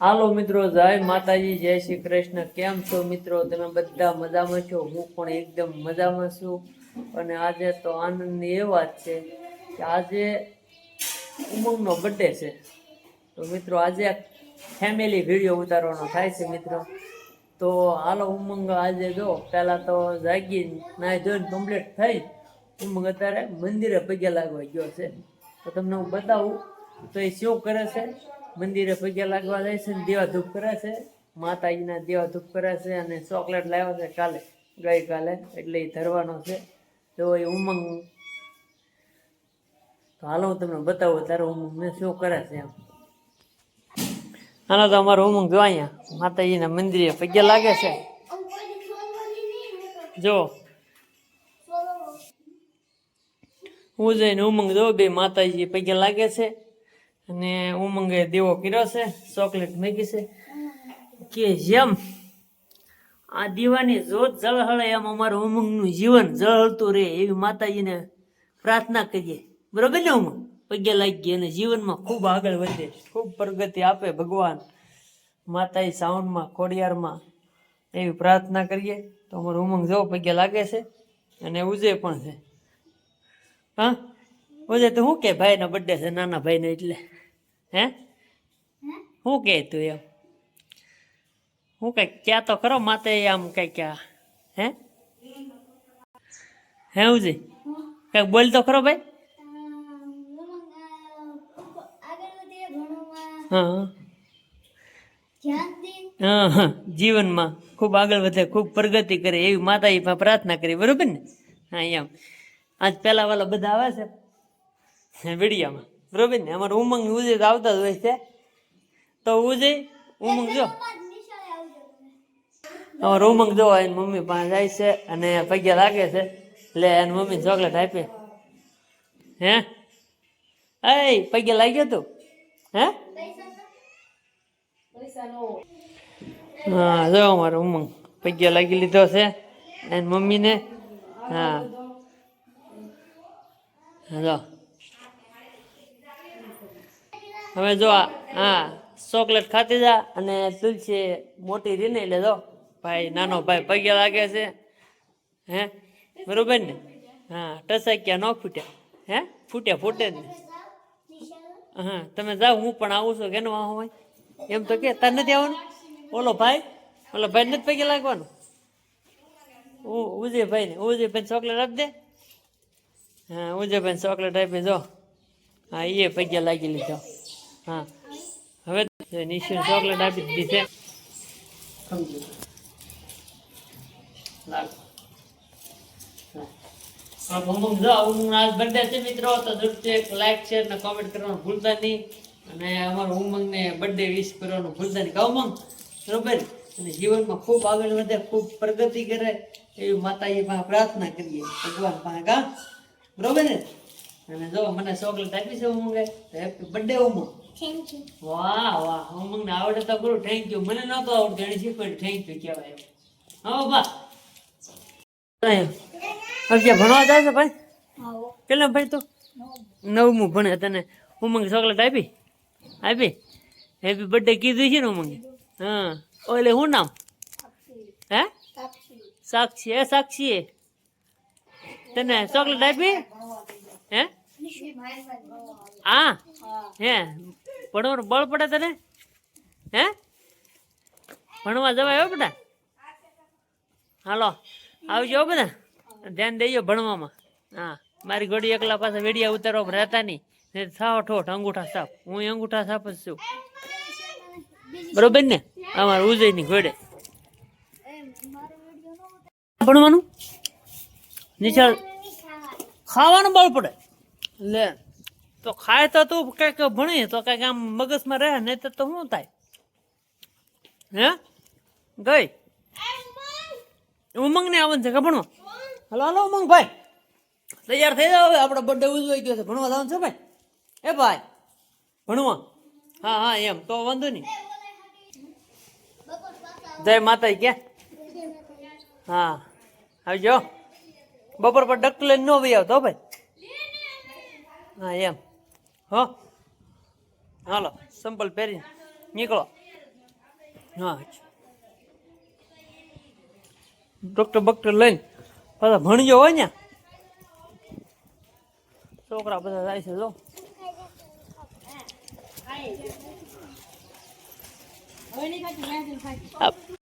હાલો મિત્રો, જય માતાજી, જય શ્રી કૃષ્ણ. કેમ છો મિત્રો? તમે બધા મજામાં છો? હું પણ એકદમ મજામાં છું. અને આજે તો આનંદની એ વાત છે કે આજે ઉમંગનો બર્થડે છે. તો મિત્રો, આજે ફેમિલી વીડિયો ઉતારવાનો થાય છે મિત્રો. તો હાલો ઉમંગ આજે જો, પહેલાં તો જાગી નાય ધોઈને કમ્પ્લીટ થઈ. ઉમંગ અત્યારે મંદિરે પગે લાગવા ગયો છે. તો તમને હું બતાવું, તો એ શું કરે છે? મંદિરે પગ્યા લાગવા જાય છે દેવા ધૂપ કરે છે. માતાજીના દેવા ધૂપ કરે છે અને ચોકલેટ લાવ્યો છે કાલે, ગઈકાલે, એટલે એ ધરવાનો છે. તો એ ઉમંગ. તો હાલો હું તમને બતાવો તારો ઉમંગ ને શું કરે છે એમ. હાલો તો અમારો ઉમંગ જો અહીંયા, માતાજીના મંદિરે પગ્યા લાગે છે. જો. હું જઈને ઉમંગ જો બે માતાજી પગ્યા લાગે છે. અને ઉમંગે દેવો કર્યો છે, ચોકલેટ મૂકી છે. કે જેમ આ દીવાની જોત જળહળે, એમ અમારું ઉમંગનું જીવન જળહળતું રહે એવી માતાજીને પ્રાર્થના કરીએ. બરોબર ને ઉમંગ? પગે લાગી અને જીવનમાં ખૂબ આગળ વધે. ખૂબ પ્રગતિ આપે ભગવાન. માતાજી સાવનમાં, ખોડિયારમાં એવી પ્રાર્થના કરીએ. તો અમારું ઉમંગ જવો પગે લાગે છે અને ઉજે પણ છે. હા? ઉજે તો શું કે ભાઈનો બર્થડે છે, નાના ભાઈને એટલે. હે? શું કહે તું એમ? હું કઈ ક્યાં તો ખરો માતે આમ કઈ ક્યાં હે? હે ઉજી? કંઈક બોલ તો ખરો ભાઈ. હા હા. જીવનમાં ખૂબ આગળ વધે, ખૂબ પ્રગતિ કરે એવી માતાજી પ્રાર્થના કરી, બરોબર ને? હા, એમ. આજ પહેલા વાલા બધા આવે છે, વિડીયામાં. બરોબર ને? અમારું ઉમંગ ઉજય આવતા જ હોય છે. તો ઉજય ઉમંગ જો. અમારે ઉમંગ જો એની મમ્મી પાસે જાય છે અને પગ્યા લાગે છે. એટલે એની મમ્મી ચોકલેટ આપી. હે? એ પગ્યા લાગ્યો તું? હે? હા, જો અમારો ઉમંગ. પગ્યા લાગી લીધો છે. એની મમ્મીને હા, જો. હવે જો હા, ચોકલેટ ખાતી જા અને તુલસી મોટી રીને એટલે જો ભાઈ, નાનો ભાઈ પગે લાગે છે, હે? બરોબર ને? હા, ટસાક્યા ન ફૂટ્યા, હે? ફૂટ્યા ફૂટે જ હા, તમે જાઓ, હું પણ આવું છું કેનો આવું હોય. એમ તો કે, તાર નથી આવવાનું? ઓલો ભાઈ ઓલો ભાઈ નથી પગે લાગવાનું? હું ઉજય ભાઈ ને ઉજય ભાઈ ચોકલેટ આપી દે. હા ઉજય ભાઈ ચોકલેટ આપી જો હા એ પગે લાગી લીધો. હા. હવે નિશ્ચિત ચોકલેટ આપી દીધી છે? ને કોમેન્ટ કરવાનું ભૂલતા નહીં. અને અમારા ઉમંગને બર્થડે વિશ કરવાનું ભૂલતા નહીં. કહો બરોબર. અને જીવનમાં ખૂબ આગળ વધે, ખૂબ પ્રગતિ કરે, એવી માતાજી પાસે પ્રાર્થના કરીએ. ભગવાન પાસે બરોબર ને? અને જો મને ચોકલેટ આપી છે ઉમંગે હેપી બર્થડે ઉમંગ. વાહ વાહ ઉમંગને આવડે તો કરું થેન્ક યુ મને નતો આવડતું એને શીખવાડ્યું થેન્ક યુ કહેવાય હા બા. હવે ભણવા જાય છે ભાઈ? કેટલા ભાઈ તો? નવમું ભણે તને. ઉમંગ ચોકલેટ આપી? આપી? હેપી બર્થડે કીધું છે ને ઉમંગે? હા. ઓલે શું નામ? હે? સાક્ષી. એ સાક્ષી એ. તને ચોકલેટ આપી? હે? હા. હે. ભણવાનું બળ પડે તને? હે? ભણવા જવાય હો બેટા હાલો, આવજો બધા. ધ્યાન દેજો ભણવામાં. હા. મારી ઘોડી એકલા પાસે વેડિયા ઉતારવા રહેતા નહીં. ને થાવ ઠોઠ, અંગૂઠા સાપ હું અંગૂઠા સાપ જ છું. બરોબર ને? અમારે ઉજયની ઘોડે. ભણવાનું? નિશાળ. ખાવાનું બળ પડે. લે, તો ખાય તો તું, કંઈક ભણી, તો કંઈક આમ મગજમાં રહે, નહીં તો શું થાય? હે? ગઈ? ઉમંગ ને આવવાનું છે કે ભણવા? હલો હલો, ઉમંગ ભાઈ. તૈયાર થઈ જાવ હવે, આપણો બર્થડે ઉજવાઈ ગયો છે. ભણવા જવાનું છે ભાઈ? એ ભાઈ, ભણવા? હા હા, એમ, તો વાંધો નહીં. જય માતા કે હા, આવજો. બપોર પર ડક લઈને ન વહી આવતો ભાઈ. હા એમ. હો. હાલો સંપલ પહેરી. નીકળો. હા ડૉક્ટર બક્ટર લઈને પાછા ભણજો હોય ને. છોકરા બધા જાય છે જો. હવે નહીં ખાતી